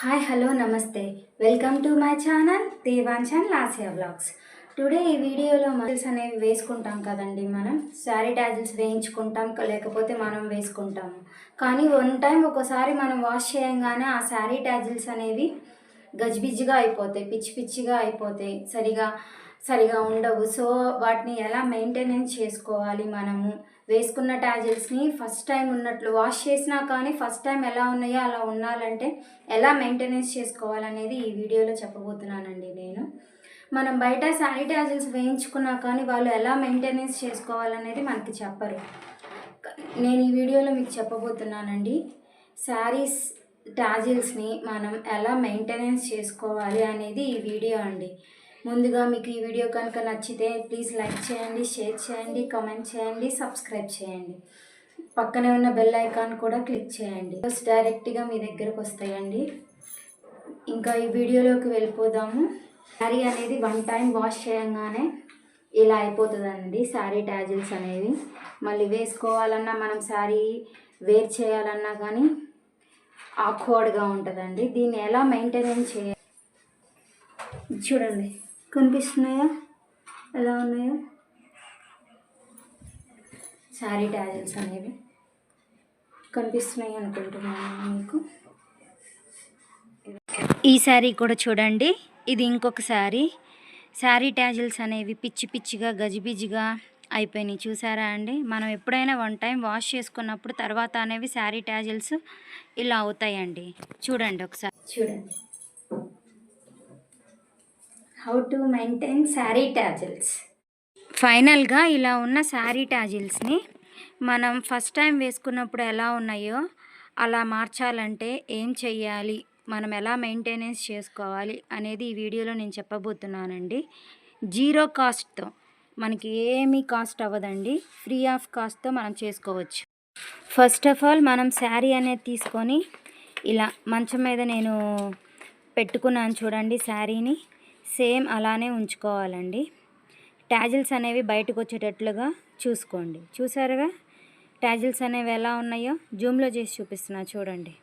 Hi hello namaste. Welcome to my channel దేవాంచన్ లాసియా blogs today ఈ వీడియోలో మజిల్స్ అనేవి వేసుకుంటాం కదండి మనం. శారీ టాజిల్స్ వేయించుకుంటాం లేకపోతే మనం వేసుకుంటాము కానీ వన్ టైం ఒకసారి మనం వాష్ చేయంగానే ఆ శారీ టాజిల్స్ అనేవి గజిబిజిగా అయిపోతాయి పిచ్చి పిచ్చిగా అయిపోతాయి. సరిగా సరిగా ఉండవు. సో వాటిని ఎలా మెయింటెనెన్స్ చేసుకోవాలి మనము? వేసుకున్న టాజిల్స్ని ఫస్ట్ టైం ఉన్నట్లు వాష్ చేసినా కానీ ఫస్ట్ టైం ఎలా ఉన్నాయో అలా ఉండాలంటే ఎలా మెయింటెనెన్స్ చేసుకోవాలనేది ఈ వీడియోలో చెప్పబోతున్నానండి నేను. మనం బయట శానిటైజర్స్ వేయించుకున్నా కానీ వాళ్ళు ఎలా మెయింటెనెన్స్ చేసుకోవాలనేది మనకి చెప్పరు. నేను ఈ వీడియోలో మీకు చెప్పబోతున్నానండి. శారీస్ టాజిల్స్ని మనం ఎలా మెయింటెనెన్స్ చేసుకోవాలి అనేది ఈ వీడియో అండి. ముందుగా మీకు ఈ వీడియో కనుక నచ్చితే ప్లీజ్ లైక్ చేయండి షేర్ చేయండి కమెంట్ చేయండి సబ్స్క్రైబ్ చేయండి. పక్కనే ఉన్న బెల్ ఐకాన్ కూడా క్లిక్ చేయండి. ఫస్ట్ డైరెక్ట్గా మీ దగ్గరకు వస్తాయండి. ఇంకా ఈ వీడియోలోకి వెళ్ళిపోదాము. శారీ అనేది వన్ టైం వాష్ చేయంగానే ఇలా అయిపోతుందండి. శారీ టాజిల్స్ అనేవి. మళ్ళీ వేసుకోవాలన్నా మనం శారీ వేర్ చేయాలన్నా కానీ ఆక్వర్డ్గా ఉంటుందండి. దీన్ని ఎలా మెయింటెనెన్స్ చేయాలి? చూడండి. కనిపిస్తున్నాయా? ఎలా ఉన్నాయో? శారీ టాజిల్స్ అనేవి కనిపిస్తున్నాయి అనుకుంటున్నాను మీకు. ఈ శారీ కూడా చూడండి. ఇది ఇంకొక శారీ. శారీ టాజిల్స్ అనేవి పిచ్చి పిచ్చిగా గజిబిజిగా అయిపోయినాయి. చూసారా అండి? మనం ఎప్పుడైనా వన్ టైం వాష్ చేసుకున్నప్పుడు తర్వాత అనేవి శారీ టాజిల్స్ ఇలా అవుతాయండి. చూడండి ఒకసారి. చూడండి. How to maintain sari tassels ఫైనల్గా ఇలా ఉన్న శారీ టాజిల్స్ని మనం ఫస్ట్ టైం వేసుకున్నప్పుడు ఎలా ఉన్నాయో అలా మార్చాలంటే ఏం చెయ్యాలి? మనం ఎలా మెయింటెనెన్స్ చేసుకోవాలి? అనేది ఈ వీడియోలో నేను చెప్పబోతున్నానండి. జీరో కాస్ట్తో మనకి ఏమీ కాస్ట్ అవ్వదండి. ఫ్రీ ఆఫ్ కాస్ట్తో మనం చేసుకోవచ్చు. ఫస్ట్ ఆఫ్ ఆల్ మనం శారీ అనేది తీసుకొని ఇలా మంచం మీద నేను పెట్టుకున్నాను చూడండి శారీని సేమ్ అలానే ఉంచుకోవాలండి. ట్యాజిల్స్ అనేవి బయటకు వచ్చేటట్లుగా చూసుకోండి. చూసారుగా? ట్యాజిల్స్ అనేవి ఎలా ఉన్నాయో జూమ్లో చేసి చూపిస్తున్నా చూడండి.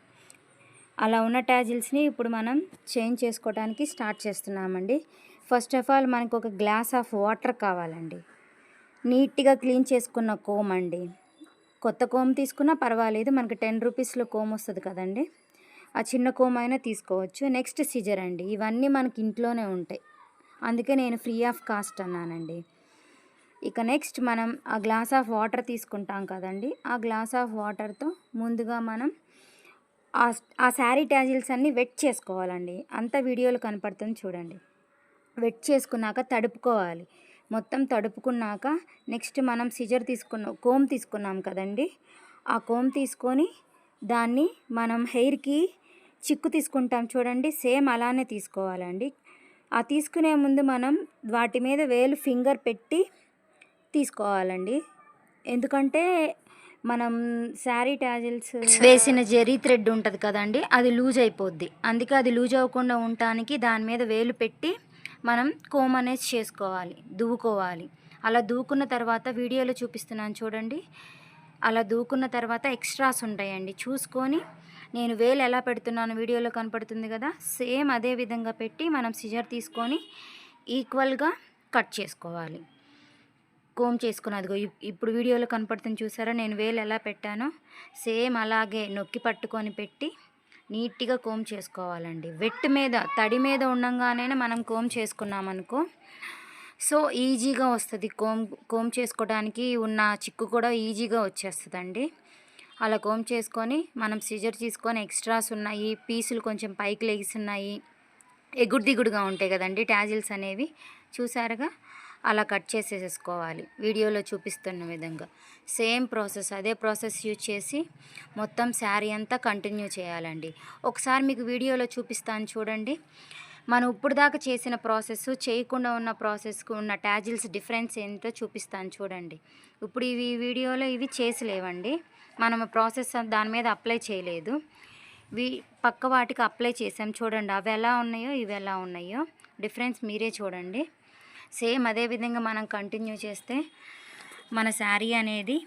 అలా ఉన్న టాజిల్స్ని ఇప్పుడు మనం చేంజ్ చేసుకోవడానికి స్టార్ట్ చేస్తున్నామండి. ఫస్ట్ ఆఫ్ ఆల్ మనకు ఒక గ్లాస్ ఆఫ్ వాటర్ కావాలండి. నీట్గా క్లీన్ చేసుకున్న కోమ్ అండి. కొత్త కోమ్ తీసుకున్నా పర్వాలేదు మనకి టెన్ రూపీస్లో కోమ్ వస్తుంది కదండి. ఆ చిన్న కోమ్ అయినా తీసుకోవచ్చు. నెక్స్ట్ సిజర్ అండి. ఇవన్నీ మనకి ఇంట్లోనే ఉంటాయి. అందుకే నేను ఫ్రీ ఆఫ్ కాస్ట్ అన్నానండి. ఇక నెక్స్ట్ మనం ఆ గ్లాస్ ఆఫ్ వాటర్ తీసుకుంటాం కదండి. ఆ గ్లాస్ ఆఫ్ వాటర్తో ముందుగా మనం ఆ ఆ శారీ అన్నీ వెట్ చేసుకోవాలండి. అంత వీడియోలు కనపడుతుంది చూడండి. వెట్ చేసుకున్నాక తడుపుకోవాలి. మొత్తం తడుపుకున్నాక నెక్స్ట్ మనం సిజర్ తీసుకున్న కోమ్ తీసుకున్నాం కదండి. ఆ కోమ్ తీసుకొని దాన్ని మనం హెయిర్కి చిక్కు తీసుకుంటాం చూడండి సేమ్ అలానే తీసుకోవాలండి. ఆ తీసుకునే ముందు మనం వాటి మీద వేలు ఫింగర్ పెట్టి తీసుకోవాలండి. ఎందుకంటే మనం శారీ టాజిల్స్ వేసిన జెరీ థ్రెడ్ ఉంటుంది కదండి అది లూజ్ అయిపోద్ది. అందుకే అది లూజ్ అవ్వకుండా ఉండటానికి దాని మీద వేలు పెట్టి మనం కోమ్ అనేది చేసుకోవాలి దువ్వుకోవాలి. అలా దూకున్న తర్వాత వీడియోలో చూపిస్తున్నాను చూడండి. అలా దూకున్న తర్వాత ఎక్స్ట్రాస్ ఉంటాయండి. చూసుకొని నేను వేలు ఎలా పెడుతున్నాను వీడియోలో కనపడుతుంది కదా. సేమ్ అదే విధంగా పెట్టి మనం సిజర్ తీసుకొని ఈక్వల్గా కట్ చేసుకోవాలి. కోమ్ చేసుకుని అదిగో ఇప్పుడు వీడియోలో కనపడుతుంది చూసారా? నేను వేలు ఎలా పెట్టానో సేమ్ అలాగే నొక్కి పట్టుకొని పెట్టి నీట్గా కోమ్ చేసుకోవాలండి. వెట్ మీద తడి మీద ఉండంగానే మనం కోమ్ చేసుకున్నామనుకో సో ఈజీగా వస్తుంది. కోమ్ కోమ్ చేసుకోవడానికి ఉన్న చిక్కు కూడా ఈజీగా వచ్చేస్తుందండి. అలా కోమ్ చేసుకొని మనం సిజర్ తీసుకొని ఎక్స్ట్రాస్ ఉన్నాయి పీసులు కొంచెం పైకి లెగిస్తున్నాయి ఎగుడు దిగుడుగా ఉంటాయి కదండి టాజిల్స్ అనేవి. చూసారుగా? అలా కట్ చేసేసుకోవాలి వీడియోలో చూపిస్తున్న విధంగా. సేమ్ ప్రాసెస్ అదే ప్రాసెస్ యూజ్ చేసి మొత్తం శారీ అంతా కంటిన్యూ చేయాలండి. ఒకసారి మీకు వీడియోలో చూపిస్తాను చూడండి. మనం ఇప్పుడు దాకా చేసిన ప్రాసెస్ చేయకుండా ఉన్న ప్రాసెస్కు ఉన్న టాజిల్స్ డిఫరెన్స్ ఏంటో చూపిస్తాను చూడండి. ఇప్పుడు ఇవి వీడియోలో ఇవి చేసలేవండి. మనం ప్రాసెస్ దాని మీద అప్లై చేయలేదు. వీ పక్క వాటికి అప్లై చేసాం చూడండి. అవి ఎలా ఉన్నాయో ఇవి ఎలా ఉన్నాయో డిఫరెన్స్ మీరే చూడండి. సేమ్ అదే విధంగా మనం కంటిన్యూ చేస్తే మన శారీ అనేది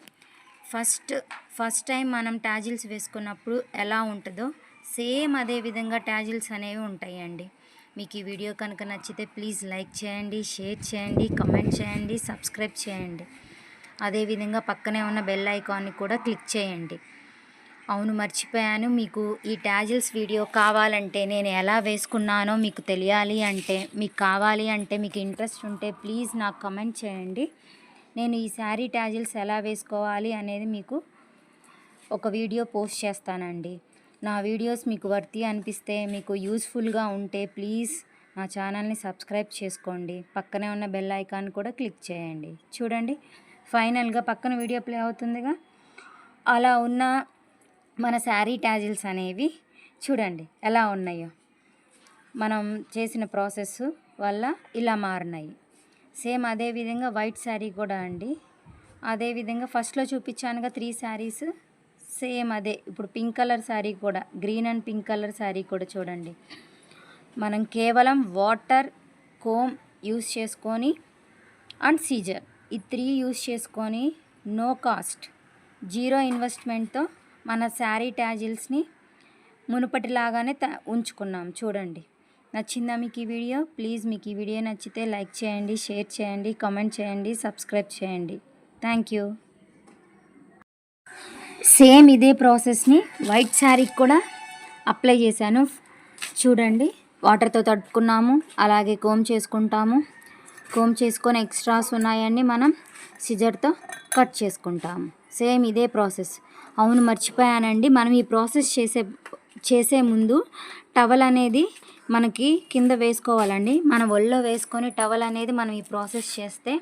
ఫస్ట్ ఫస్ట్ టైం మనం ట్యాజిల్స్ వేసుకున్నప్పుడు ఎలా ఉంటుందో సేమ్ అదే విధంగా ట్యాజిల్స్ అనేవి ఉంటాయండి. మీకు ఈ వీడియో కనుక నచ్చితే ప్లీజ్ లైక్ చేయండి షేర్ చేయండి కమెంట్ చేయండి సబ్స్క్రైబ్ చేయండి. అదేవిధంగా పక్కనే ఉన్న బెల్ ఐకాన్ని కూడా క్లిక్ చేయండి. అవును మర్చిపోయాను. మీకు ఈ ట్యాజిల్స్ వీడియో కావాలంటే నేను ఎలా వేసుకున్నానో మీకు తెలియాలి అంటే మీకు కావాలి అంటే మీకు ఇంట్రెస్ట్ ఉంటే ప్లీజ్ నాకు కమెంట్ చేయండి. నేను ఈ శారీ ట్యాజిల్స్ ఎలా వేసుకోవాలి అనేది మీకు ఒక వీడియో పోస్ట్ చేస్తానండి. నా వీడియోస్ మీకు వర్తి అనిపిస్తే మీకు యూస్ఫుల్గా ఉంటే ప్లీజ్ నా ఛానల్ని సబ్స్క్రైబ్ చేసుకోండి. పక్కనే ఉన్న బెల్ ఐకాన్ కూడా క్లిక్ చేయండి. చూడండి ఫైనల్గా పక్కన వీడియో ప్లే అవుతుందిగా. అలా ఉన్న మన శారీ ట్యాజిల్స్ అనేవి చూడండి ఎలా ఉన్నాయో. మనం చేసిన ప్రాసెస్ వల్ల ఇలా మారినాయి. సేమ్ అదే విధంగా వైట్ శారీ కూడా అండి. అదే విధంగా ఫస్ట్లో చూపించానుగా త్రీ శారీస్. సేమ్ అదే. ఇప్పుడు పింక్ కలర్ శారీ కూడా green and pink colour sari కూడా చూడండి. మనం కేవలం వాటర్ కోమ్ యూస్ చేసుకొని అండ్ సీజర్ ఈ త్రీ యూస్ చేసుకొని నో కాస్ట్ జీరో ఇన్వెస్ట్మెంట్తో మన శారీ ట్యాజిల్స్ని మునుపటిలాగానే త ఉంచుకున్నాం. చూడండి. నచ్చిందా మీకు ఈ వీడియో? ప్లీజ్ మీకు ఈ వీడియో నచ్చితే లైక్ చేయండి షేర్ చేయండి కామెంట్ చేయండి సబ్స్క్రైబ్ చేయండి. Thank you. సేమ్ ఇదే ప్రాసెస్ని వైట్ శారీకి కూడా అప్లై చేశాను. చూడండి వాటర్తో తడుపుకున్నాము అలాగే కోమ్ చేసుకుంటాము. కోమ్ చేసుకొని ఎక్స్ట్రాస్ ఉన్నాయని మనం సిజర్తో కట్ చేసుకుంటాము. సేమ్ ఇదే ప్రాసెస్. అవును మర్చిపోయానండి. మనం ఈ ప్రాసెస్ చేసే చేసే ముందు టవల్ అనేది మనకి కింద వేసుకోవాలండి. మన ఒళ్ళో వేసుకొని టవల్ అనేది మనం ఈ ప్రాసెస్ చేస్తే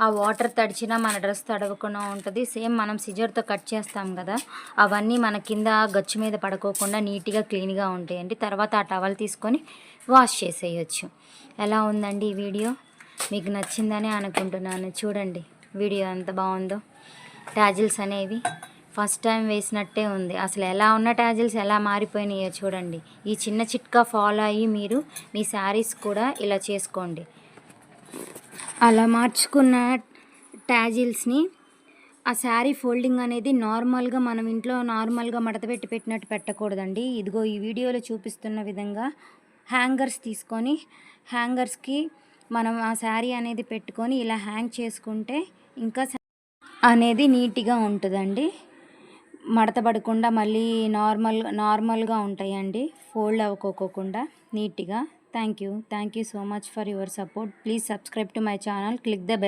ఆ వాటర్ తడిచినా మన డ్రెస్ తడవకుండా ఉంటుంది. సేమ్ మనం సిజర్తో కట్ చేస్తాం కదా అవన్నీ మన కింద గచ్చు మీద పడుకోకుండా నీట్గా క్లీన్గా ఉంటాయండి. తర్వాత ఆ టవల్ తీసుకొని వాష్ చేసేయచ్చు. ఎలా ఉందండి ఈ వీడియో? మీకు నచ్చిందని అనుకుంటున్నాను. చూడండి వీడియో ఎంత బాగుందో. ట్యాజిల్స్ అనేవి. ఫస్ట్ టైం వేసినట్టే ఉంది. అసలు ఎలా ఉన్న ట్యాజిల్స్ ఎలా మారిపోయినాయో చూడండి. ఈ చిన్న చిట్కా ఫాలో అయ్యి మీరు మీ శారీస్ కూడా ఇలా చేసుకోండి. అలా మార్చుకున్న ట్యాజిల్స్ని ఆ శారీ ఫోల్డింగ్ అనేది నార్మల్గా మనం ఇంట్లో నార్మల్గా మడత పెట్టి పెట్టినట్టు పెట్టకూడదండి. ఇదిగో ఈ వీడియోలో చూపిస్తున్న విధంగా హ్యాంగర్స్ తీసుకొని హ్యాంగర్స్కి మనం ఆ శారీ అనేది పెట్టుకొని ఇలా హ్యాంగ్ చేసుకుంటే ఇంకా అనేది నీట్గా ఉంటుందండి. మడత పడకుండా మళ్ళీ నార్మల్ నార్మల్గా ఉంటాయండి. ఫోల్డ్ అవ్వకోకుండా నీట్గా. Thank you. Thank you so much for your support. Please subscribe to my channel. Click the bell